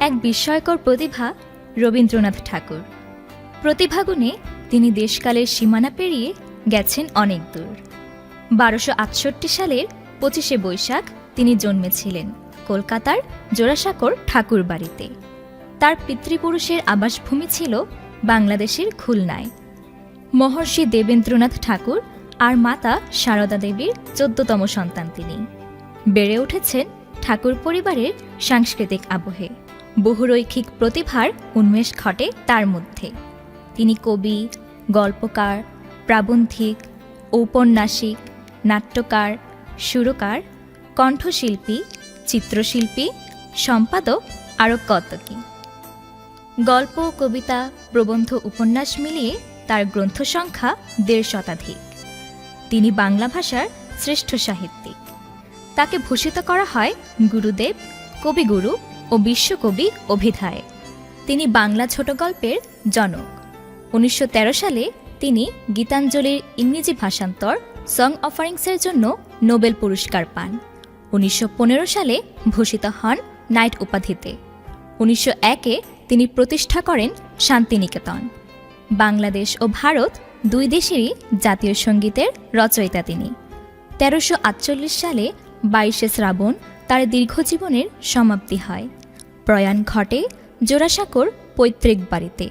এক বিস্ময়কর প্রতিভা রবীন্দ্রনাথ ঠাকুর। প্রতিভাগুণে তিনি দেশকালের সীমানা পেরিয়ে গেছেন অনেক দূর। বারোশো আটষট্টি সালের পঁচিশে বৈশাখ তিনি জন্মেছিলেন কলকাতার জোড়াসাঁকোর ঠাকুর বাড়িতে তার পিতৃপুরুষের আবাসভূমি ছিল বাংলাদেশের খুলনায়। মহর্ষি দেবেন্দ্রনাথ ঠাকুর আর মাতা সারদা দেবীর চোদ্দতম সন্তান তিনি। বেড়ে উঠেছেন ঠাকুর পরিবারের সাংস্কৃতিক আবহে। বহুরৈখিক প্রতিভার উন্মেষ ঘটে তার মধ্যে। তিনি কবি, গল্পকার, প্রাবন্ধিক, ঔপন্যাসিক, নাট্যকার, সুরকার, কণ্ঠশিল্পী, চিত্রশিল্পী, সম্পাদক, আরও কত কী গল্প কবিতা, প্রবন্ধ উপন্যাস মিলিয়ে তার গ্রন্থ সংখ্যা দেড় শতাধিক। তিনি বাংলা ভাষার শ্রেষ্ঠ সাহিত্যিক। তাকে ভূষিত করা হয় গুরুদেব, কবিগুরু ও বিশ্বকবি অভিধায়। তিনি বাংলা ছোট গল্পের জনক। উনিশশো তেরো সালে তিনি গীতাঞ্জলির ইংরেজি ভাষান্তর সং অফারিংসের জন্য নোবেল পুরস্কার পান। উনিশশো পনেরো সালে ভূষিত হন নাইট উপাধিতে। উনিশশো একে তিনি প্রতিষ্ঠা করেন শান্তিনিকেতন। বাংলাদেশ ও ভারত দুই দেশেরই জাতীয় সঙ্গীতের রচয়িতা তিনি। তেরোশো সালে বাইশে শ্রাবণ তার দীর্ঘজীবনের সমাপ্তি হয়। প্রয়াণ ঘটে জোড়াসাঁকোর পৈতৃক বাড়িতে।